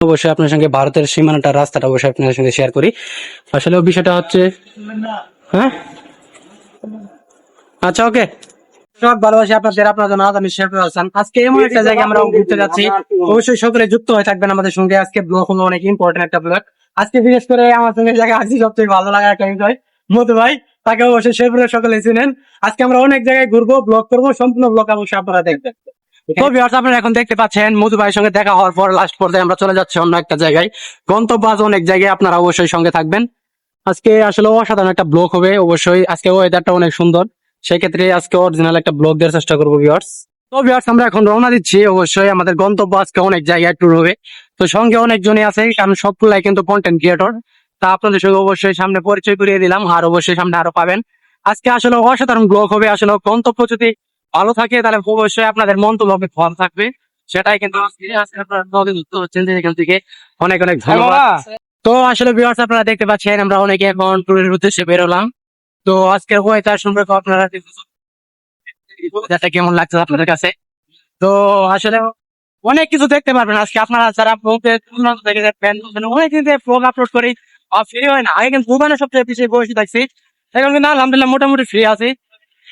অবশ্যই আপনার সঙ্গে ভারতের সীমানাটা রাস্তাটা অবশ্যই আপনার সঙ্গে শেয়ার করি। আসলে বিষয়টা হচ্ছে হ্যাঁ? আচ্ছা ওকে সকলে যুক্ত হয়ে থাকবেন আমাদের সঙ্গে। আজকে হলো অনেক একটা ব্লগ আজকে করে আমার সঙ্গে জায়গায় আজকে ভালো লাগা ভাই। তাকে অবশ্যই সকলে আজকে আমরা অনেক জায়গায় ঘুরবো ব্লগ করব, সম্পূর্ণ ব্লগ অবশ্যই আপনারা দেখবেন। তো viewers, আপনারা এখন দেখতে পাচ্ছেন মধু ভাইয়ের সঙ্গে দেখা হওয়ার পর লাস্ট পর্যায়ে আমরা চলে যাচ্ছি অন্য একটা জায়গায়। গন্তব্য অনেক জায়গায় আপনারা অবশ্যই সঙ্গে থাকবেন। আজকে আসলে অসাধারণ একটা ব্লগ হবে অবশ্যই। আজকে ওয়েদারটা অনেক সুন্দর। সেক্ষেত্রে আজকে অরিজিনাল একটা ব্লগ দেওয়ার চেষ্টা করব ভিউয়ার্স তো ভিউয়ার্স আমরা এখন রওনা দিচ্ছি। অবশ্যই আমাদের গন্তব্য আজকে অনেক জায়গায় ট্যুর হবে। তো সঙ্গে অনেকজনই আছে কারণ সবগুলাই কিন্তু কন্টেন্ট ক্রিয়েটর তা আপনাদের সঙ্গে অবশ্যই সামনে পরিচয় করিয়ে দিলাম আর অবশ্যই সামনে আরও পাবেন। আজকে আসলে অসাধারণ ব্লগ হবে আসলে গন্তব্য যদি ভালো থাকে তাহলে অবশ্যই আপনাদের মন্তব্য ভালো থাকবে। সেটাই কিন্তু আজকে হচ্ছেন এখান থেকে অনেক অনেক ধন্যবাদ। তো আসলে ভিউয়ার্স আপনারা দেখতে পাচ্ছেন আমরা অনেকে এখন ট্যুরের উদ্দেশ্যে বেরোলাম তো আজকের ওয়েদার সম্পর্কে আপনারা ওয়েদারটা কেমন লাগছে আপনাদের কাছে? তো আসলে অনেক কিছু দেখতে পারবেন আজকে। আপনারা যারা ব্লগে থেকে অনেক দিন আপলোড করি ফ্রি হয় না। আগে কিন্তু দুবানে সবচেয়ে পিছিয়ে বসে থাকছি। এখন কিন্তু আলহামদুলিল্লাহ মোটামুটি ফ্রি আছি।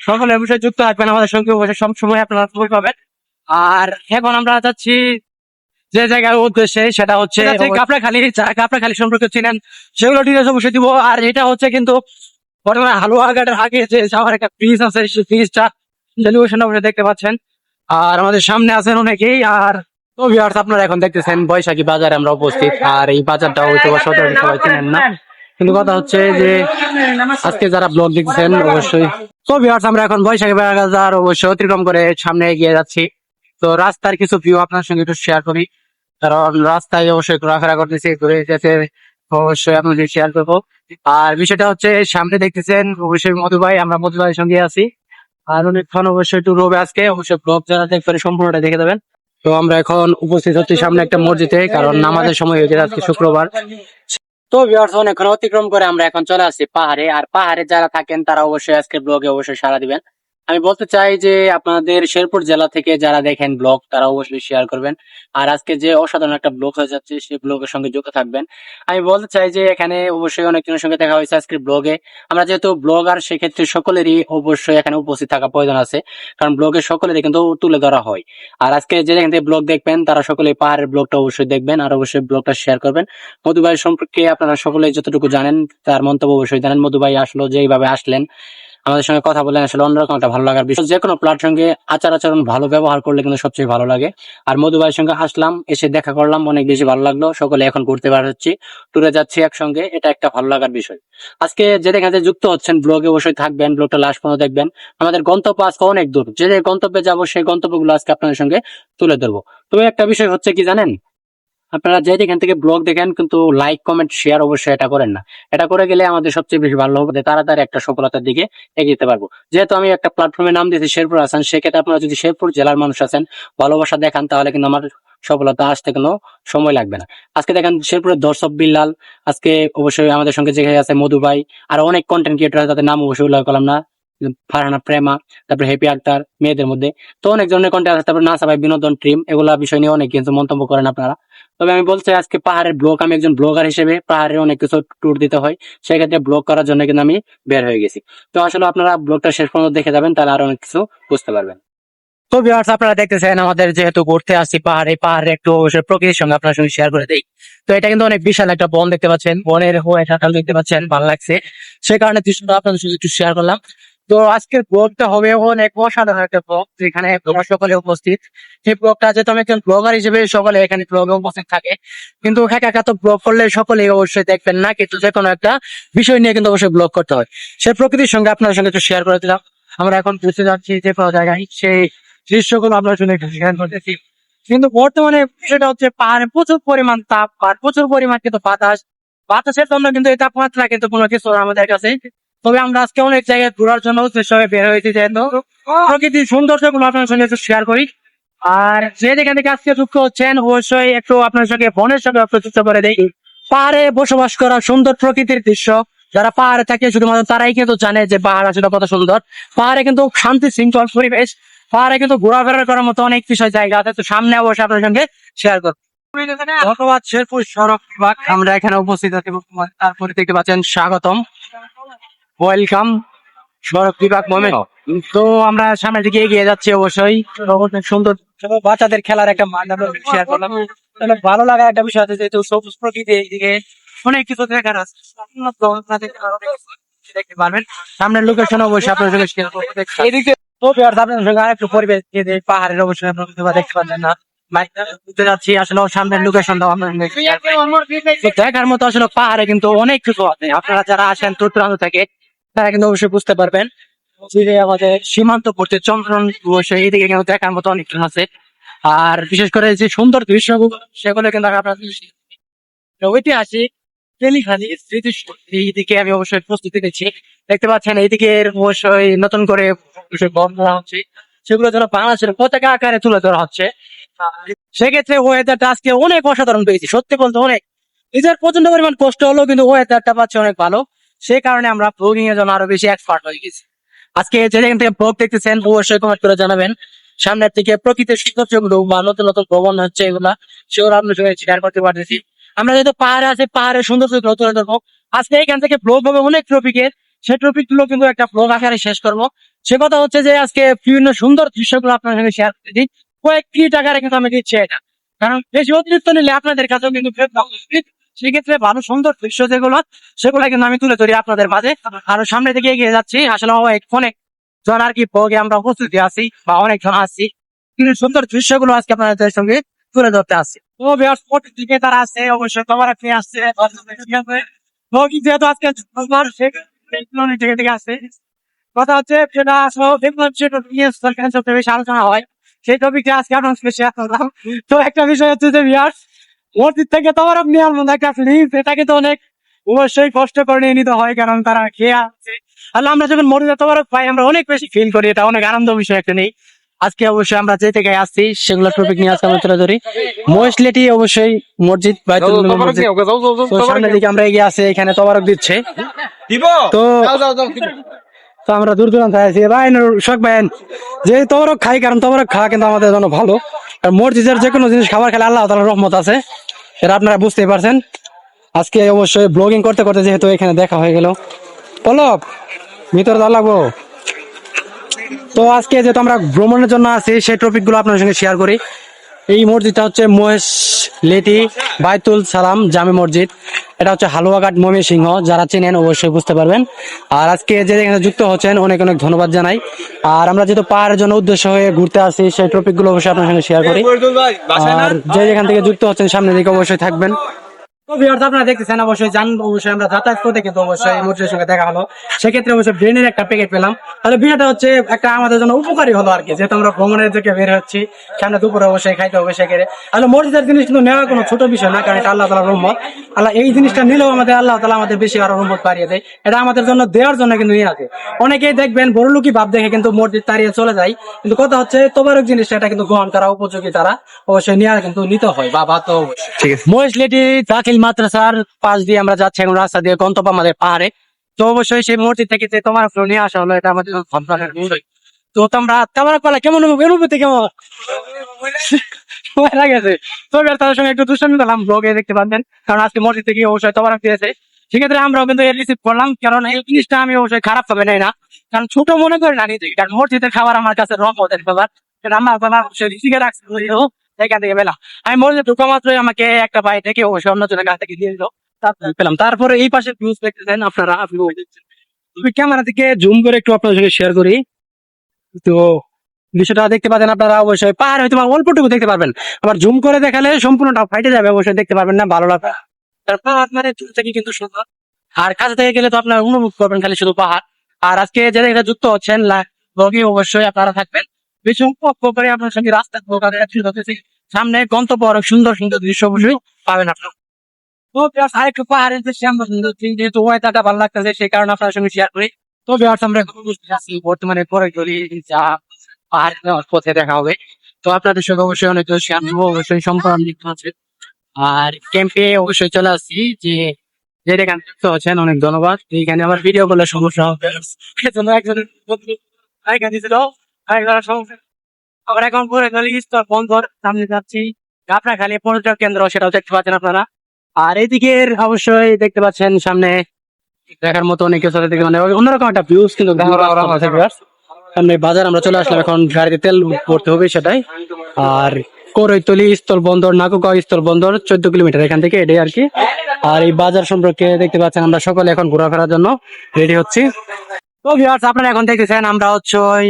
সকলে অবশ্যই যুক্ত থাকবেন, আমাদের সঙ্গে অবশ্যই সব সময় আপনারা খবর পাবেন। আর এখন আমরা যাচ্ছি যে জায়গার উদ্দেশ্যে, সেটা হচ্ছে কাপড়াখালী কাপড়াখালী সম্পর্কে চিনেন, সেগুলো ডিটেলস অবশ্যই দিব। আর এটা হচ্ছে কিন্তু বর্তমানে হালুয়াঘাটের আগে যে যাওয়ার একটা ব্রিজ আছে, সেই ব্রিজটা টেলিভিশন অবশ্যই দেখতে পাচ্ছেন। আর আমাদের সামনে আছেন অনেকেই, আর তো আপনারা এখন দেখতেছেন বৈশাখী বাজারে আমরা উপস্থিত। আর এই বাজারটা হয়তো সবাই চিনেন না। কিন্তু কথা হচ্ছে যে আজকে যারা ব্লগ দেখছেন অবশ্যই তো ভিউয়ার্স আমরা এখন বৈশাখী বাজার অবশ্যই অতিক্রম করে সামনে এগিয়ে যাচ্ছি। তো রাস্তার কিছু ভিউ আপনার সঙ্গে একটু শেয়ার করি। কারণ রাস্তায় অবশ্যই ঘোরাফেরা করতেছি, ঘুরে যেতে অবশ্যই আপনাদের শেয়ার করব। আর বিষয়টা হচ্ছে, সামনে দেখতেছেন অবশ্যই মধু ভাই, আমরা মধু ভাইয়ের সঙ্গে আছি। আর অনেকক্ষণ অবশ্যই একটু রোবে আজকে, অবশ্যই ব্লগ যারা দেখবেন, সম্পূর্ণটা দেখে দেবেন। তো আমরা এখন উপস্থিত হচ্ছি সামনে একটা মসজিদে, কারণ নামাজের সময় হয়ে হয়েছে আজকে শুক্রবার। তো ভিউয়ার্স অনেকক্ষণ অতিক্রম করে আমরা এখন চলে আসছি পাহাড়ে। আর পাহাড়ে যারা থাকেন, তারা অবশ্যই আজকে ব্লগে অবশ্যই সারা দিবেন। আমি বলতে চাই যে আপনাদের শেরপুর জেলা থেকে যারা দেখেন ব্লগ তারা অবশ্যই শেয়ার করবেন। আর আজকে যে অসাধারণ একটা ব্লগ হয়ে যাচ্ছে সেই ব্লগের সঙ্গে যুক্ত থাকবেন। আমি বলতে চাই যে এখানে অবশ্যই অনেকজনের সঙ্গে দেখা হয়েছে আজকের ব্লগে। আমরা যেহেতু ব্লগার, সেক্ষেত্রে সকলেরই অবশ্যই এখানে উপস্থিত থাকা প্রয়োজন আছে। কারণ ব্লগে সকলেরই কিন্তু তুলে ধরা হয়। আর আজকে যে যেখান থেকে ব্লগ দেখবেন, তারা সকলে পাহাড়ের ব্লগটা অবশ্যই দেখবেন আর অবশ্যই ব্লগটা শেয়ার করবেন। মধুবাই সম্পর্কে আপনারা সকলে যতটুকু জানেন, তার মন্তব্য অবশ্যই জানেন। মধুবাই আসলো, যেইভাবে আসলেন। আমাদের সঙ্গে কথা বলে আসলে অন্যরকম একটা ভালো লাগার বিষয়। যে কোনো প্লাট সঙ্গে আচার আচরণ ভালো ব্যবহার করলে কিন্তু সবচেয়ে ভালো লাগে। আর মধুবাইয়ের সঙ্গে আসলাম, এসে দেখা করলাম, অনেক বেশি ভালো লাগল। সকলে এখন ঘুরতে বার হচ্ছি ট্যুরে যাচ্ছি একসঙ্গে, এটা একটা ভালো লাগার বিষয়। আজকে যে যেখানে যুক্ত হচ্ছেন ব্লগে অবশ্যই থাকবেন ব্লগটা লাস্ট পর্যন্ত দেখবেন। আমাদের গন্তব্য আজকে অনেক দূর। যে গন্তব্যে যাব, সেই গন্তব্যগুলো আজকে আপনাদের সঙ্গে তুলে ধরবো। তবে একটা বিষয় হচ্ছে কি জানেন? আপনারা যে যেখান থেকে ব্লগ দেখেন, কিন্তু লাইক কমেন্ট শেয়ার অবশ্যই এটা করেন না। এটা করে গেলে আমাদের সবচেয়ে বেশি ভালো হবে তাড়াতাড়ি একটা সফলতার দিকে এগিয়ে যেতে পারব। যেহেতু আমি একটা প্ল্যাটফর্মের নাম দিয়েছি, শেরপুর আছেন সেক্ষেত্রে আপনারা যদি শেরপুর জেলার মানুষ আছেন, ভালোবাসা দেখান, তাহলে কিন্তু আমার সফলতা আসতে কোনো সময় লাগবে না। আজকে দেখেন শেরপুরের দর্শক বিল্লাল, আজকে অবশ্যই আমাদের সঙ্গে যেখানে আছে মধুবাই আর অনেক কন্টেন্ট ক্রিয়েটর তাদের নাম অবশ্যই উল্লেখ করলাম না। ফারহানা প্রেমা, তারপরে হ্যাপি আক্তার, মেয়েদের মধ্যে। তো অনেক ধরনের কন্টেন্ট আছে, তারপরে নাসা ভাই, বিনোদন ট্রিম এগুলা বিষয় নিয়ে অনেক কিছু মন্তব্য করেন আপনারা। তবে আমি চাই আজকে পাহাড়ের ব্লগ আমি একজন ব্লগার হিসেবে পাহাড়ে অনেক কিছু ট্যুর দিতে হয়, সেক্ষেত্রে ব্লগ করার জন্য কিন্তু আমি বের হয়ে গেছি। তো আসলে আপনারা ব্লগটা শেষ পর্যন্ত দেখে যাবেন, তাহলে আরও অনেক কিছু বুঝতে পারবেন। তো ভিউয়ার্স আপনারা দেখতেছেন আমাদের যেহেতু ঘুরতে আসছি পাহাড়ে পাহাড়ে একটু অবশ্যই প্রকৃতির সঙ্গে আপনার সঙ্গে শেয়ার করে দেই। তো এটা কিন্তু অনেক বিশাল একটা বন দেখতে পাচ্ছেন, বনের হয়ে ঠাটাল দেখতে পাচ্ছেন, ভালো লাগছে। সে কারণে দৃশ্যটা আপনাদের সঙ্গে একটু শেয়ার করলাম। তো আজকের ব্লগটা হবে অনেক অসাধারণ একটা ব্লগ যেখানে তোমরা সকলে উপস্থিত। এই ব্লগটা যেহেতু আমি একজন ব্লগার হিসেবে সকলে এখানে ব্লগে উপস্থিত থাকে। কিন্তু একা একা তো ব্লগ করলে সকলে অবশ্যই দেখবেন না কিন্তু যে কোনো একটা বিষয় নিয়ে কিন্তু অবশ্যই ব্লগ করতে হয়। সেই প্রকৃতির সঙ্গে আপনার সঙ্গে একটু শেয়ার করে দিলাম। আমরা এখন পৌঁছে যাচ্ছি যে কোনো জায়গায় সেই দৃশ্যগুলো আপনার সঙ্গে একটু শেয়ার করতেছি। কিন্তু বর্তমানে বিষয়টা হচ্ছে পাহাড়ে প্রচুর পরিমাণ তাপ আর প্রচুর পরিমাণ কিন্তু বাতাস। বাতাসের জন্য কিন্তু এই তাপমাত্রা কিন্তু কোনো কিছু আমাদের কাছে। তবে আমরা আজকে অনেক জায়গায় ঘোরার জন্য হয়ে বের হয়েছি যেহেতু প্রকৃতির সৌন্দর্যগুলো আপনার সঙ্গে একটু শেয়ার করি। আর যে যেখান থেকে আজকে যুক্ত হচ্ছেন, অবশ্যই একটু আপনার সঙ্গে, বনের সঙ্গে প্রযুক্ত করে দেই পাহাড়ে বসবাস করা সুন্দর প্রকৃতির দৃশ্য। যারা পাহাড়ে থাকে, শুধুমাত্র তারাই কিন্তু জানে যে পাহাড় আসলে কত সুন্দর। পাহাড়ে কিন্তু শান্তি শৃঙ্খল পরিবেশ। পাহাড়ে কিন্তু ঘোরাফেরা করার মতো অনেক বিষয় জায়গা আছে, তো সামনে অবশ্যই আপনার সঙ্গে শেয়ার করব। ধন্যবাদ, শেরপুর সড়ক বিভাগ। আমরা এখানে উপস্থিত আছি, তারপরে দেখতে পাচ্ছেন, স্বাগতম। ওয়েলকাম বিভাগ তো আমরা সামনের দিকে এগিয়ে যাচ্ছি অবশ্যই। সুন্দর বাচ্চাদের খেলার একটা শেয়ার করলাম। ভালো লাগার একটা বিষয় আছে, যেহেতু সবুজ প্রকৃতি এইদিকে অনেক কিছু দেখার আছে। পরিবেশ পাহাড়ের অবশ্যই দেখতে পাচ্ছেন না। যাচ্ছি সামনের লোকেশন দেখার মতো আসলে পাহাড়ে কিন্তু অনেক কিছু আছে। আপনারা যারা আসেন থেকে তারা কিন্তু অবশ্যই বুঝতে পারবেন। যে আমাদের চন্দ্রন কিন্তু দেখার মতো আছে। আর বিশেষ করে যে সুন্দর সেগুলো কিন্তু আপনারা ঐতিহাসিক স্মৃতি এইদিকে আমি অবশ্যই নিচ্ছি। দেখতে পাচ্ছেন এইদিকে অবশ্যই নতুন করে ধরা হচ্ছে। সেগুলো যেন বাংলাদেশের পতাকা আকারে তুলে ধরা হচ্ছে। সেক্ষেত্রে ওয়েদারটা আজকে অনেক অসাধারণ পেয়েছি। সত্যি বলতে অনেক। নিজের প্রচণ্ড পরিমাণ কষ্ট হলো কিন্তু ওয়েদারটা পাচ্ছে অনেক ভালো। সেই কারণে আমরা ব্লগিং এর জন্য আরও বেশি এক্সপার্ট হয়ে গেছি। আজকে যেখান থেকে ব্লগ দেখতেছেন, অবশ্যই কমেন্ট করে জানাবেন। সামনের থেকে প্রকৃতির সৌন্দর্যগুলো বা নতুন নতুন ভবন হচ্ছে এগুলা, সেগুলো আপনার সঙ্গে শেয়ার করতে পারতেছি। আমরা যেহেতু পাহাড়ে আছে, পাহাড়ের সৌন্দর্য তুলে ধরবো আজকে এখান থেকে ব্লগ হবে অনেক ট্রপিকের সেই টপিকগুলো কিন্তু একটা ব্লগ আকারে শেষ করব। সে কথা হচ্ছে যে আজকে বিভিন্ন সুন্দর দৃশ্যগুলো আপনার সঙ্গে শেয়ার করে দিই। কয়েক মিনিট আকারে কিন্তু আমি দিচ্ছি এটা। কারণ বেশি অতিরিক্ত নিলে আপনাদের কাছেও কিন্তু। সেক্ষেত্রে ভালো সুন্দর দৃশ্য যেগুলো, সেগুলো কিন্তু আমি তুলে ধরি আপনাদের মাঝে। আরও সামনে দিকে এগিয়ে যাচ্ছি। আসলে অনেক অনেক জন আর কি ব্লগে আমরা উপস্থিতি আছি বা অনেক জন আছি। কিন্তু সুন্দর দৃশ্যগুলো আজকে আপনাদের সঙ্গে তুলে ধরতে আসছি। তো বৃহস্পতি দিকে তারা আছে, অবশ্যই তোমার আপনি আসছে। ব্লগিং যেহেতু আজকে থেকে থেকে আসছে। কথা হচ্ছে যেটা আসলে দেখলাম যে নিয়ে সরকার সবচেয়ে বেশি আলোচনা হয়। সেই টপিকটা আজকে আপনার শেয়ার করলাম। তো একটা বিষয় হচ্ছে যে বিয়ার মসজিদ থেকে তোমার আপনি আনন্দ একটা ফিলিংস এটাকে তো অনেক অবশ্যই কষ্ট করে নিয়ে নিতে হয় কারণ তারা খেয়ে আছে। আর আমরা যখন মসজিদে তোমার পাই আমরা অনেক বেশি ফিল করি এটা অনেক আনন্দ বিষয় একটা নেই। আজকে অবশ্যই আমরা যে থেকে আসছি সেগুলো টপিক নিয়ে আজকে আমরা তুলে ধরি মহেশলেটি অবশ্যই মসজিদ বাইতুল মসজিদ। সামনের দিকে আমরা এগিয়ে আসি এখানে তবারক দিচ্ছে। দিব? তো তো আমরা দূর দূরান্ত আছি। ভাই শখ ভাই যে তবরক খাই কারণ তবরক খাওয়া কিন্তু আমাদের জন্য ভালো। আর মসজিদের যে কোনো জিনিস খাবার খেলে আল্লাহ তাআলার রহমত আছে। এটা আপনারা বুঝতেই পারছেন। আজকে অবশ্যই ব্লগিং করতে করতে যেহেতু এখানে দেখা হয়ে গেল। পলক ভিতরে যাওয়া লাগবো? তো আজকে যেহেতু আমরা ভ্রমণের জন্য আছি, সেই টপিকগুলো আপনার সঙ্গে শেয়ার করি। এই মসজিদটা হচ্ছে মহেশ লেটি বাইতুল সালাম জামে মসজিদ। এটা হচ্ছে হালুয়াঘাট মমি সিংহ যারা চেনেন অবশ্যই বুঝতে পারবেন। আর আজকে যে এখানে যুক্ত হচ্ছেন অনেক অনেক ধন্যবাদ জানাই। আর আমরা যেহেতু পাহাড়ের জন্য উদ্দেশ্য হয়ে ঘুরতে আসি সেই টপিকগুলো অবশ্যই আপনার সঙ্গে শেয়ার করি। আর যে যেখান থেকে যুক্ত হচ্ছেন সামনের দিকে অবশ্যই থাকবেন। তো ভিউয়ার্স আপনারা দেখতেছেন অবশ্যই জান অবশ্যই আমরা যাতায়াত করতে কিন্তু অবশ্যই এই সঙ্গে দেখা হলো। সেক্ষেত্রে অবশ্যই ব্রেনের একটা প্যাকেট পেলাম। তাহলে বিষয়টা হচ্ছে একটা আমাদের জন্য উপকারী হলো আর কি যেহেতু আমরা ভ্রমণের দিকে বের হচ্ছি সামনে দুপুরে অবশ্যই খাইতে হবে সেক্ষেত্রে আসলে মসজিদের জিনিস কিন্তু নেওয়া কোনো ছোট বিষয় না কারণ এটা আল্লাহ তালা রহমত। আল্লাহ এই জিনিসটা নিলেও আমাদের আল্লাহ তালা আমাদের বেশি আরও রহমত বাড়িয়ে দেয়। এটা আমাদের জন্য দেওয়ার জন্য কিন্তু নিয়ে আছে। অনেকেই দেখবেন বড় লোকই ভাব দেখে কিন্তু মসজিদ তাড়িয়ে চলে যায়। কিন্তু কথা হচ্ছে তোবারক জিনিসটা এটা কিন্তু গ্রহণ করা উপযোগী তারা অবশ্যই নেওয়া কিন্তু নিতে হয় বা বাধ্য অবশ্যই। ঠিক আছে। দাখিল মাদ্রাসার পাশ দিয়ে আমরা যাচ্ছি এখন রাস্তা দিয়ে গন্তব্য আমাদের পাহাড়ে। তো অবশ্যই সেই মূর্তি থেকে যে তোমার ফ্লো নিয়ে আসা হলো, এটা আমাদের বিষয়। তো তোমরা তোমার পালা, কেমন অনুভূতি কেমন? সময় লাগেছে। তো এবার তাদের সঙ্গে একটু দুষ্টামি করলাম ব্লগে দেখতে পাচ্ছেন কারণ আজকে মসজিদ থেকে অবশ্যই তোমার দিয়েছে সেক্ষেত্রে আমরাও কিন্তু রিসিভ করলাম, কারণ এই জিনিসটা আমি অবশ্যই খারাপ ভাবে নাই না। কারণ ছোট মনে করি না নিজে কারণ মসজিদের খাবার আমার কাছে রহমতের ব্যাপার। সেটা আমার আমার অবশ্যই রিসিকে রাখছি এখান থেকে পেলাম। আমি মসজিদ ঢুকা মাত্রই আমাকে একটা থেকে কাছ থেকে দিয়ে দিল পেলাম। তারপরে এই পাশে ভিউজ দেখতেছেন আপনারা আপনি আমি ক্যামেরা থেকে জুম করে একটু সঙ্গে শেয়ার করি। তো দেখতে আপনারা, অবশ্যই পাহাড় হয়তো অল্পটুকু দেখতে পারবেন। আবার জুম করে দেখালে সম্পূর্ণটা ফাইটে যাবে, অবশ্যই দেখতে পারবেন না, ভালো লাগবে পাহাড় মানে দূর থেকে কিন্তু সুন্দর। আর কাছে থেকে গেলে তো আপনারা অনুভব করবেন খালি শুধু পাহাড়। আর আজকে যারা এটা যুক্ত হচ্ছেন ব্লগে অবশ্যই আপনারা থাকবেন। আপনার সঙ্গে রাস্তা সামনে গন্তব্য অনেক সুন্দর সুন্দর দৃশ্য অবশ্যই পাবেন আপনারা। আরেকটু পাহাড়ের যে সুন্দর যেহেতু ওয়েদারটা ভালো লাগতেছে, সেই কারণে আপনার সঙ্গে শেয়ার করি। তো আমরা বর্তমানে পরে গলি যা পাহাড় পথে দেখা হবে। তো আপনাদের সঙ্গে অবশ্যই অনেক শেয়ার নেব অবশ্যই সম্পর্ক লিখতে আছে আর ক্যাম্পে অবশ্যই চলে আসছি যে যে এখানে যুক্ত হচ্ছেন অনেক ধন্যবাদ। এইখানে আমার ভিডিও করলে সমস্যা হবে। এজন্য একজনের এখানে ছিল সমস্যা এখন পরে গলি স্তর বন্ধ সামনে যাচ্ছি। গাবড়াখালী পর্যটক কেন্দ্র, সেটাও দেখতে পাচ্ছেন আপনারা। আর এইদিকের অবশ্যই দেখতে পাচ্ছেন সামনে দেখার মতো অনেক কিছু মানে অন্যরকম একটা ভিউজ কিন্তু। সামনে বাজার, আমরা চলে আসলাম এখন গাড়িতে তেল ভরতে হবে সেটাই। আর করৈতলি স্থল বন্দর নাকুগাঁও স্থল বন্দর, চোদ্দ কিলোমিটার এখান থেকে এটাই আর কি। আর এই বাজার সম্পর্কে দেখতে পাচ্ছেন আমরা সকলে এখন ঘোরাফেরার জন্য রেডি হচ্ছি। তো ভিউয়ার্স আপনারা এখন দেখতেছেন আমরা হচ্ছে ওই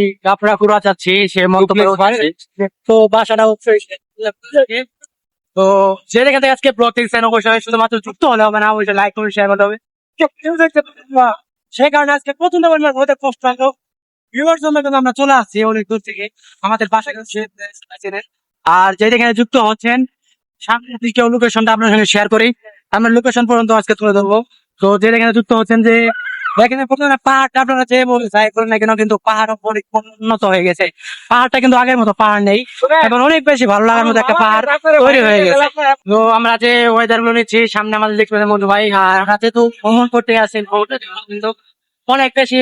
যাচ্ছি সে মন্তব্য তো বাসাটা হচ্ছে তো যে যেখান থেকে আজকে ব্লগ দেখছেন অবশ্যই শুধুমাত্র যুক্ত হলে হবে না অবশ্যই লাইক করে শেয়ার করতে হবে। সেই কারণে আজকে প্রচণ্ড পরিমাণ কষ্ট লাগল ভিউয়ার জন্য কিন্তু আমরা চলে আসছি অনেক দূর থেকে। আমাদের বাসা আর যে যেখানে যুক্ত হচ্ছেন সামনের দিকে লোকেশনটা আপনার সঙ্গে শেয়ার করি। আমরা লোকেশন পর্যন্ত আজকে তুলে ধরবো। তো যে যেখানে যুক্ত হচ্ছেন যে দেখেন প্রথমে পাহাড়টা আপনারা যে বলে যাই করেন না কেন কিন্তু পাহাড় অনেক উন্নত হয়ে গেছে। পাহাড়টা কিন্তু আগের মতো পাহাড় নেই। এখন অনেক বেশি ভালো লাগার মতো একটা পাহাড় তৈরি হয়ে গেছে। তো আমরা যে ওয়েদারগুলো নিচ্ছি সামনে আমাদের পাচ্ছেন মধু ভাই আমরা যেহেতু ভ্রমণ করতে আসেন কিন্তু অনেক বেশি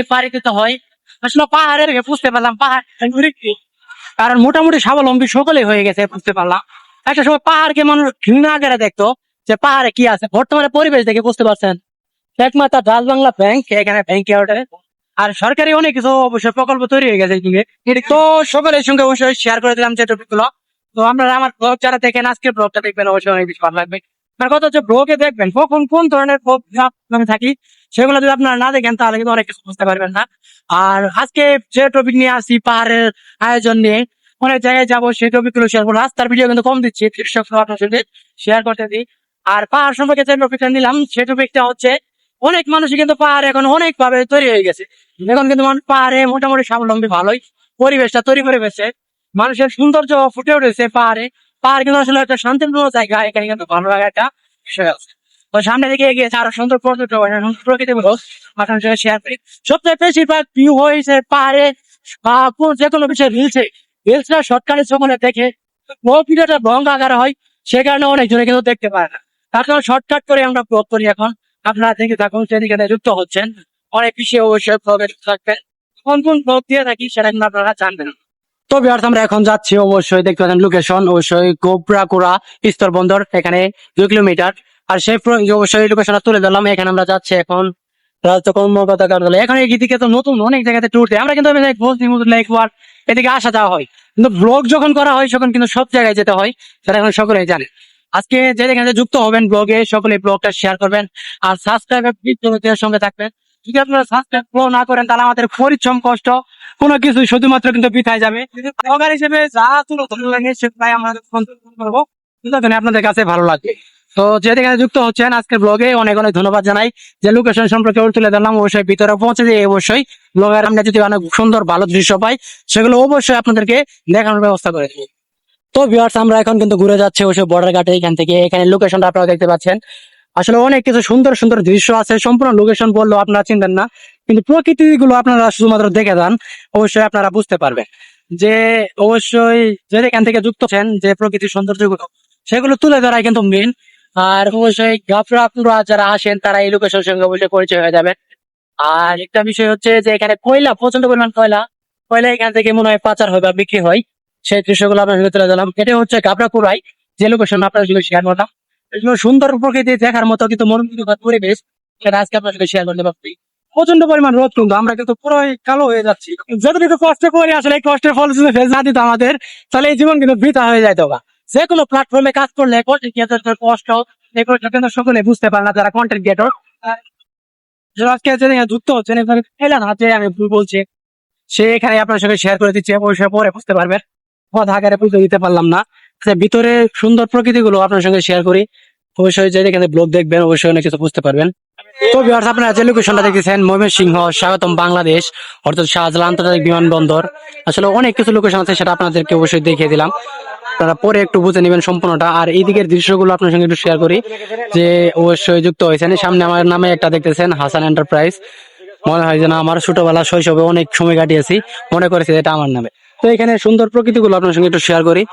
হয়। আসলে পাহাড়ের বুঝতে পারলাম পাহাড়? কারণ মোটামুটি স্বাবলম্বী সকলে হয়ে গেছে বুঝতে পারলাম। একটা সময় পাহাড়কে মানুষ ঘৃণা করে দেখতো যে পাহাড়ে কি আছে। বর্তমানে পরিবেশ দেখে বুঝতে পারছেন। একমাত্র ডাল বাংলা ব্যাংক এখানে ব্যাংকে ওঠে আর সরকারি অনেক কিছু অবশ্যই প্রকল্প তৈরি হয়ে গেছে তো সকলের সঙ্গে অবশ্যই শেয়ার করে দিলাম যে টপিকগুলো তো আপনারা আমার ব্লগ যারা দেখেন আজকের ব্লগটা দেখবেন, অবশ্যই অনেক বেশি ভালো লাগবে। আমার কথা হচ্ছে ব্লগে দেখবেন, কখন কোন ধরনের আমি থাকি, সেগুলো যদি আপনারা না দেখেন, তাহলে কিন্তু অনেক কিছু বুঝতে পারবেন না। আর আজকে যে টপিক নিয়ে আসি পাহাড়ের আয়োজন নিয়ে, অনেক জায়গায় যাব সেই টপিকগুলো শেয়ার করব। রাস্তার ভিডিও কিন্তু কম দিচ্ছি আপনার সঙ্গে শেয়ার করতে দিই। আর পাহাড় সম্পর্কে যে টপিকটা নিলাম সেই টপিকটা হচ্ছে অনেক মানুষই কিন্তু পাহাড় এখন অনেক ভাবে তৈরি হয়ে গেছে। এখন কিন্তু পাহাড়ে মোটামুটি স্বাবলম্বী ভালোই। পরিবেশটা তৈরি করে গেছে মানুষের সৌন্দর্য ফুটে উঠেছে পাহাড়ে। পাহাড় কিন্তু আসলে একটা শান্তিপূর্ণ জায়গা। এখানে কিন্তু ভালো লাগা একটা বিষয় আছে। তো সামনে দিকে এগিয়েছে আরও সুন্দর পর্যটক প্রকৃতি আপনার সঙ্গে শেয়ার করি। সবচেয়ে বেশিরভাগ ভিউ হয়েছে পাহাড়ে যে কোনো বিষয়ে রিলসে রিলসটা শর্টকাটে যখন দেখে। বহু ভিডিওটা ভঙ্গ আকারে হয়। সে কারণে অনেকজনে কিন্তু দেখতে পারে না। তার জন্য শর্টকাট করে আমরা ব্লগ করি এখন। আপনারা দেখে থাকুন সেদিকে যুক্ত হচ্ছেন। অনেক বিষয়ে অবশ্যই ব্লগে থাকবেন কোন কোন ব্লগ দিয়ে থাকি সেটা কিন্তু আপনারা জানবেন। তো বিহার আমরা এখন যাচ্ছি অবশ্যই দেখতে পাচ্ছেন লোকেশন অবশ্যই গোবরাকুড়া স্থল বন্দর, এখানে দুই কিলোমিটার। আর সেই অবশ্যই লোকেশনটা তুলে দিলাম এখানে আমরা যাচ্ছি এখন আমরা এদিকে আসা যাওয়া হয়। কিন্তু ব্লগ যখন করা হয়, তখন কিন্তু সব জায়গায় যেতে হয়। সেটা এখন সকলেই জানে। আজকে যে যেখানে যুক্ত হবেন ব্লগে সকলে ব্লগটা শেয়ার করবেন আর সাবস্ক্রাইবের সঙ্গে থাকবেন। যদি আপনারা সাবস্ক্রাইব না করেন, তাহলে আমাদের পরিশ্রম, কষ্ট, কোনো কিছু শুধুমাত্র কিন্তু বিথায় যাবে। ব্লগার হিসেবে যা তুলো লাগে, সেটাই আমরা করব আপনাদের কাছে ভালো লাগবে তো যে যেখানে যুক্ত হচ্ছেন আজকের ব্লগে অনেক অনেক ধন্যবাদ জানাই। যে লোকেশন সম্পর্কে তুলে দিলাম অবশ্যই ভিতরে পৌঁছে দিয়ে অবশ্যই ব্লগের আমরা যদি অনেক সুন্দর ভালো দৃশ্য পাই, সেগুলো অবশ্যই আপনাদেরকে দেখানোর ব্যবস্থা করে দেবো। তো ভিউয়ার্স আমরা এখন কিন্তু ঘুরে যাচ্ছি ওই বর্ডার ঘাটে, এখান থেকে। এখানে লোকেশনটা আপনারা দেখতে পাচ্ছেন। আসলে অনেক কিছু সুন্দর সুন্দর দৃশ্য আছে। সম্পূর্ণ লোকেশন বললেও আপনারা চিনবেন না। কিন্তু প্রকৃতি গুলো আপনারা শুধুমাত্র দেখে যান, অবশ্যই আপনারা বুঝতে পারবেন। যে অবশ্যই যে এখান থেকে যুক্ত আছেন যে প্রকৃতির সৌন্দর্যগুলো, সেগুলো তুলে ধরাই কিন্তু মেন আর অবশ্যই গাফরা আপনারা যারা আসেন, তারা এই লোকেশনের সঙ্গে অবশ্যই পরিচয় হয়ে যাবেন। আর একটা বিষয় হচ্ছে যে এখানে কয়লা প্রচণ্ড পরিমাণ কয়লা। কয়লা এখান থেকে মনে হয় পাচার হয় বা বিক্রি হয়। সেই দৃশ্যগুলো আপনার সঙ্গে তুলে দিলাম এটা হচ্ছে গাবড়াপুরাই যে লোকেশন আপনার সঙ্গে শেয়ার করলাম। সুন্দর প্রকৃতি দেখার মতো কিন্তু মনোমুগ্ধকর পরিবেশ সেটা আজকে আপনার সঙ্গে শেয়ার করতে পারছি। প্রচণ্ড পরিমাণ রোদ কিন্তু, আমরা কিন্তু পুরোই কালো হয়ে যাচ্ছি। যতটুকু কষ্ট করি আসলে এই কষ্টের ফল যদি ফেস না দিত আমাদের, তাহলে এই জীবন কিন্তু বৃথা হয়ে যাইতো বা যে কোনো প্ল্যাটফর্মে কাজ করলে কষ্ট এগুলো কিন্তু সকলে বুঝতে পারে না যারা কন্টেন্ট ক্রিয়েটর আজকে যে যুক্ত হচ্ছেন, এখানে খেলেন হাতে আমি বলছি, সে এখানে আপনার সঙ্গে শেয়ার করে দিচ্ছে পরে বুঝতে পারবেন। আকারে দিতে পারলাম না। সে ভিতরে সুন্দর আপনার সঙ্গে শেয়ার করি। অবশ্যই এখানে ব্লগ দেখবেন, অবশ্যই অনেক কিছু বুঝতে পারবেন। তো ভিউয়ার্স আপনারা যে লোকেশনটা দেখেছেন ময়মনসিংহ, স্বাগতম বাংলাদেশ, অর্থাৎ শাহজালাল আন্তর্জাতিক বিমানবন্দর। আসলে অনেক কিছু লোকেশন আছে, সেটা আপনাদেরকে অবশ্যই দেখিয়ে দিলাম। আপনারা পরে একটু বুঝে নেবেন সম্পূর্ণটা। আর এই দিকের দৃশ্যগুলো আপনার সঙ্গে একটু শেয়ার করি, যে অবশ্যই যুক্ত হয়েছেন। সামনে আমার নামে একটা দেখতেছেন, হাসান এন্টারপ্রাইজ মনে হয় যে না আমার ছোটবেলা শৈশবে অনেক সময় কাটিয়েছি। মনে করেছি এটা আমার নামে। তো এখানে সুন্দর প্রকৃতি গুলো আপনার সঙ্গে একটু শেয়ার করি,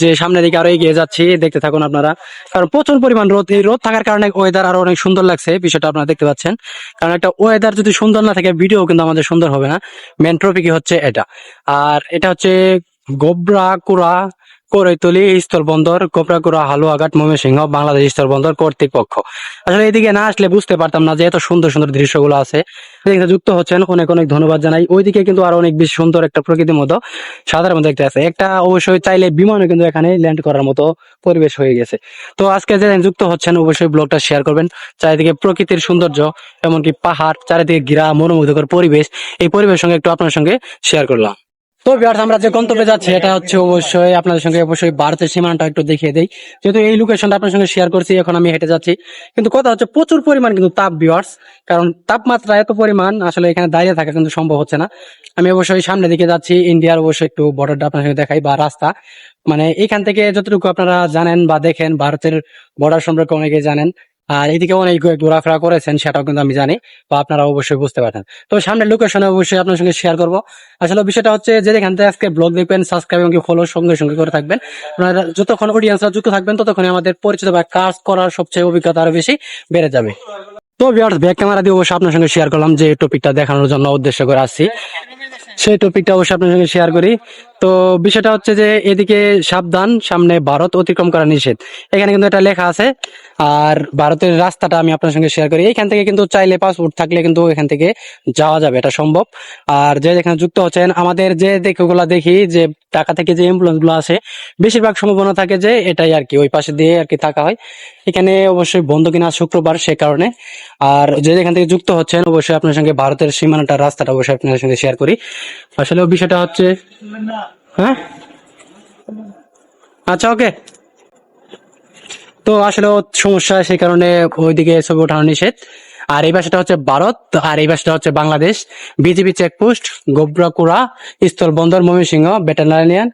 যে সামনের দিকে আরও এগিয়ে যাচ্ছি, দেখতে থাকুন আপনারা। কারণ প্রচুর পরিমাণ রোদ, এই রোদ থাকার কারণে ওয়েদার আরও অনেক সুন্দর লাগছে, বিষয়টা আপনারা দেখতে পাচ্ছেন। কারণ একটা ওয়েদার যদি সুন্দর না থাকে ভিডিও কিন্তু আমাদের সুন্দর হবে না। মেন টপিকই হচ্ছে এটা। আর এটা হচ্ছে গোবরা, কুড়া করৈতলি স্থল বন্দর কোপরাকুড়া হালুয়াঘাট, ময়মনসিংহ, বাংলাদেশ স্থল বন্দর কর্তৃপক্ষ। আসলে এদিকে না আসলে বুঝতে পারতাম না যে এত সুন্দর সুন্দর দৃশ্যগুলো আছে। যুক্ত হচ্ছেন, অনেক অনেক ধন্যবাদ জানাই। ওইদিকে কিন্তু আরও অনেক বেশি সুন্দর একটা প্রকৃতির মতো সাধারণ দেখতে আছে। একটা অবশ্যই চাইলে বিমানও কিন্তু এখানে ল্যান্ড করার মতো পরিবেশ হয়ে গেছে। তো আজকে যে যুক্ত হচ্ছেন, অবশ্যই ব্লগটা শেয়ার করবেন। চারিদিকে প্রকৃতির সৌন্দর্য, এমনকি পাহাড়, চারিদিকে ঘিরা মনোমুগ্ধকর পরিবেশ। এই পরিবেশের সঙ্গে একটু আপনার সঙ্গে শেয়ার করলাম। তো বিহার আমরা যে গন্তব্যে যাচ্ছি, এটা হচ্ছে অবশ্যই আপনাদের সঙ্গে অবশ্যই ভারতের সীমানাটা একটু দেখিয়ে দেই। যেহেতু এই লোকেশনটা আপনার সঙ্গে শেয়ার করছি, এখন আমি হেঁটে যাচ্ছি। কিন্তু কথা হচ্ছে, প্রচুর পরিমাণ কিন্তু তাপ কারণ তাপমাত্রা এত পরিমাণ আসলে এখানে দাঁড়িয়ে থাকা কিন্তু সম্ভব হচ্ছে না। আমি অবশ্যই সামনের দিকে যাচ্ছি, ইন্ডিয়ার অবশ্যই একটু বর্ডারটা আপনার সঙ্গে দেখাই বা রাস্তা। মানে এখান থেকে যতটুকু আপনারা জানেন বা দেখেন, ভারতের বর্ডার সম্পর্কে অনেকে জানেন। আর এদিকে অনেক ঘোরাফেরা করেছেন, সেটাও কিন্তু আমি জানি বা আপনারা অবশ্যই বুঝতে পারেন তো সামনের লোকেশনে অবশ্যই আপনার সঙ্গে শেয়ার করব। আসলে বিষয়টা হচ্ছে যে, যেখান থেকে আজকে ব্লগ দেখবেন সাবস্ক্রাইব এবং ফলো সঙ্গে সঙ্গে করে থাকবেন। আপনারা যতক্ষণ অডিয়েন্সরা যুক্ত থাকবেন, ততক্ষণ আমাদের পরিচিত বা কাজ করার সবচেয়ে অভিজ্ঞতা আরও বেশি বেড়ে যাবে। তো ভিউয়ার্স ব্যাক ক্যামেরা দিয়ে অবশ্যই আপনার সঙ্গে শেয়ার করলাম যে টপিকটা দেখানোর জন্য উদ্দেশ্য করে আসছি। সেই টপিকটা অবশ্যই আপনার সঙ্গে শেয়ার করি। তো বিষয়টা হচ্ছে যে এদিকে সাবধান, সামনে ভারত অতিক্রম করা নিষেধ। এখানে কিন্তু এটা লেখা আছে। আর ভারতের রাস্তাটা আমি আপনার সঙ্গে শেয়ার করি। এখান থেকে কিন্তু চাইলে পাসপোর্ট থাকলে কিন্তু এখান থেকে যাওয়া যাবে, এটা সম্ভব। আর যে এখানে যুক্ত হচ্ছেন, আমাদের যে দেখেগুলা দেখি, যে টাকা থেকে যে অ্যাম্বুলেন্সগুলো আসে, বেশিরভাগ সম্ভাবনা থাকে যে এটাই আর কি, ওই পাশে দিয়ে আর কি থাকা হয়। এখানে অবশ্যই বন্ধ কিনা শুক্রবার সে কারণে। আর যে এখান থেকে যুক্ত হচ্ছেন, অবশ্যই আপনার সঙ্গে ভারতের সীমানাটা রাস্তাটা অবশ্যই আপনার সঙ্গে শেয়ার করি। আসলে বিষয়টা হচ্ছে হ্যাঁ? আচ্ছা ওকে। তো আসলে সমস্যা সেই কারণে ওইদিকে ছবি ওঠানো নিষেধ। আর এই ভাষাটা হচ্ছে ভারত, আর এই ভাষাটা হচ্ছে বাংলাদেশ। বিজিবি চেকপোস্ট, গোবরাকুড়া স্থল বন্দর ময়মনসিংহ, ব্যাটালিয়ান,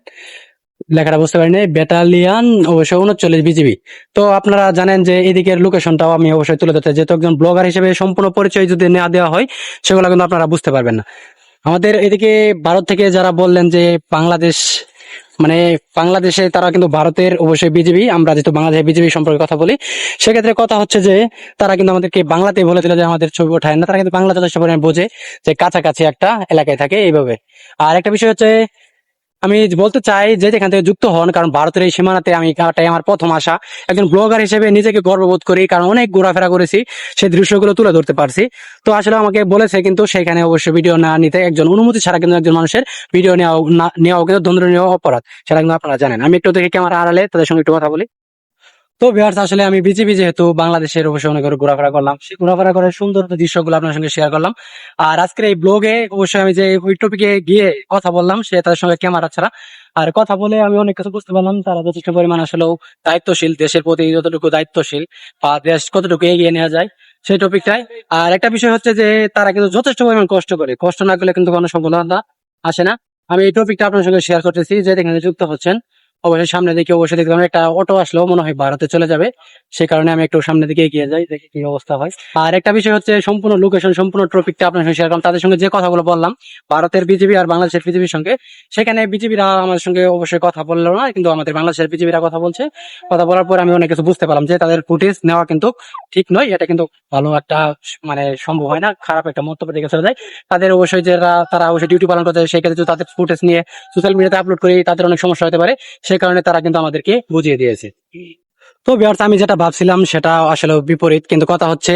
লেখাটা বুঝতে পারিনি, ব্যাটালিয়ান অবশ্যই উনচল্লিশ বিজিবি। তো আপনারা জানেন যে এদিকের লোকেশনটাও আমি অবশ্যই তুলে ধরতে যেহেতু একজন ব্লগার হিসেবে সম্পূর্ণ পরিচয় যদি নেওয়া দেওয়া হয়, সেগুলো কিন্তু আপনারা বুঝতে পারবেন না। আমাদের এদিকে ভারত থেকে যারা বললেন যে বাংলাদেশ মানে বাংলাদেশে তারা কিন্তু ভারতের অবশ্যই বিজেপি, আমরা যেহেতু বাংলাদেশের বিজেপি সম্পর্কে কথা বলি, সেক্ষেত্রে কথা হচ্ছে যে তারা কিন্তু আমাদেরকে বাংলাতেই বলে দিল যে আমাদের ছবি ওঠায় না, তারা কিন্তু বাংলা যথেষ্ট পরিমাণে বোঝে যে কাছাকাছি একটা এলাকায় থাকে এইভাবে। আর একটা বিষয় হচ্ছে আমি বলতে চাই যে এখান থেকে যুক্ত হন, কারণ ভারতের এই সীমানাতে আমি কাটাই আমার প্রথম আসা একজন ব্লগার হিসেবে নিজেকে গর্ববোধ করি, কারণ অনেক ঘোরাফেরা করেছি, সেই দৃশ্যগুলো তুলে ধরতে পারছি। তো আসলে আমাকে বলেছে কিন্তু সেখানে অবশ্যই ভিডিও না নিতে একজন অনুমতি ছাড়া কিন্তু একজন মানুষের ভিডিও নেওয়া নেওয়া কিন্তু নেওয়া অপরাধ। সেটা কিন্তু আপনারা জানেন। আমি একটু দেখে ক্যামেরা আড়ালে, তাদের সঙ্গে একটু কথা বলি। তো ভিউয়ার্স আসলে আমি বিজেপি যেহেতু বাংলাদেশের অবশ্যই অনেক ঘোরাফেরা করলাম। সেই ঘোরাফেরা করে সুন্দর দৃশ্যগুলো আপনার সঙ্গে শেয়ার করলাম। আর আজকের এই ব্লগে অবশ্যই আমি যে ওই টপিকে গিয়ে কথা বললাম, সে তাদের সঙ্গে ক্যামেরা ছাড়া। আর কথা বলে আমি অনেক কিছু বুঝতে পারলাম, তারা যথেষ্ট পরিমাণ আসলেও দায়িত্বশীল, দেশের প্রতি যতটুকু দায়িত্বশীল বা দেশ কতটুকু এগিয়ে নেওয়া যায়, সেই টপিকটাই আর একটা বিষয় হচ্ছে যে, তারা কিন্তু যথেষ্ট পরিমাণ কষ্ট করে। কষ্ট না করলে কিন্তু কোনো সম্ভাবনা আসে না। আমি এই টপিকটা আপনার সঙ্গে শেয়ার করতেছি, যে এখানে যুক্ত হচ্ছেন। অবশ্যই সামনে দিকে অবশ্যই পাবেন একটা অটো আসলেও মনে হয় ভারতে চলে যাবে। সেই কারণে আমি একটু সামনের দিকে এগিয়ে যাই, দেখি কি অবস্থা হয়। আর একটা বিষয় হচ্ছে সম্পূর্ণ লোকেশন সম্পূর্ণ টপিকটা আপনার সঙ্গে শেয়ার করলাম। তাদের সঙ্গে যে কথাগুলো বললাম, ভারতের বিজেপি আর বাংলাদেশের বিজেপির সঙ্গে, সেখানে বিজেপিরা আমাদের সঙ্গে অবশ্যই কথা বলল না, কিন্তু আমাদের বাংলাদেশের বিজেপিরা কথা বলছে। কথা বলার পর আমি অনেক কিছু বুঝতে পারলাম যে তাদের ফুটেজ নেওয়া কিন্তু ঠিক নয়, এটা কিন্তু ভালো একটা মানে সম্ভব হয় না, খারাপ একটা মন্তব্য দিকে চলে যায়। তাদের অবশ্যই যারা, তারা অবশ্যই ডিউটি পালন করতে সেই ক্ষেত্রে তাদের ফুটেজ নিয়ে সোশ্যাল মিডিয়াতে আপলোড করি, তাদের অনেক সমস্যা হতে পারে। সেই কারণে তারা কিন্তু আমাদেরকে বুঝিয়ে দিয়েছে। তো বিয়ার্স আমি যেটা ভাবছিলাম সেটা আসলে বিপরীত, কিন্তু কথা হচ্ছে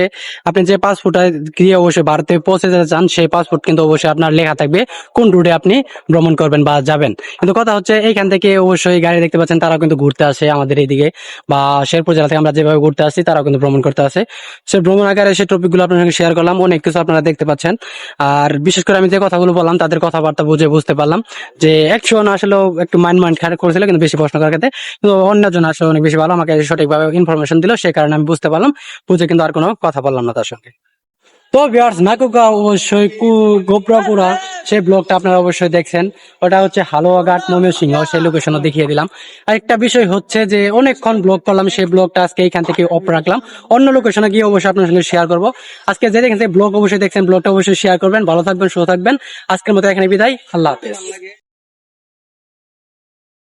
আপনি যে পাসপোর্ট গিয়ে অবশ্যই ভারতে পৌঁছে যেতে চান, সেই পাসপোর্ট কিন্তু অবশ্যই আপনার লেখা থাকবে কোন রুটে আপনি ভ্রমণ করবেন বা যাবেন। কিন্তু কথা হচ্ছে এইখান থেকে অবশ্যই গাড়ি দেখতে পাচ্ছেন, তারাও কিন্তু ঘুরতে আসে আমাদের এইদিকে বা শেরপুর জেলা থেকে আমরা যেভাবে ঘুরতে আসছি, তারাও কিন্তু ভ্রমণ করতে আসে। সে ভ্রমণ আকারে সেই টপিকগুলো আপনার সঙ্গে শেয়ার করলাম, অনেক কিছু আপনারা দেখতে পাচ্ছেন। আর বিশেষ করে আমি যে কথাগুলো বললাম, তাদের কথাবার্তা বুঝে বুঝতে পারলাম যে একজন আসলে একটু মাইন্ড মাইন্ড খারাপ করেছিল, কিন্তু বেশি প্রশ্ন করার ক্ষেত্রে, কিন্তু অন্যজন আসলে অনেক বেশি ভালো, আমাকে সঠিকভাবে ইনফরমেশন দিল, সেই কারণে আমি বুঝতে পারলাম। বুঝে কিন্তু আর কোনো কথা বললাম না তার সঙ্গে। তো ভিউয়ার্স নাকুকা অবশ্যই কু গোপ্রাপুরা, সেই ব্লগটা আপনারা অবশ্যই দেখছেন। ওটা হচ্ছে হালুয়াঘাট ময়মনসিংহ, সেই লোকেশনও দেখিয়ে দিলাম। আরেকটা বিষয় হচ্ছে যে, অনেকক্ষণ ব্লগ করলাম, সেই ব্লগটা আজকে এইখান থেকে অফ রাখলাম। অন্য লোকেশনে গিয়ে অবশ্যই আপনার সঙ্গে শেয়ার করব। আজকে যে দেখেন ব্লগ অবশ্যই দেখছেন ব্লগটা অবশ্যই শেয়ার করবেন। ভালো থাকবেন, সুস্থ থাকবেন। আজকের মতো এখানে বিদায়। আল্লাহ হাফেজ।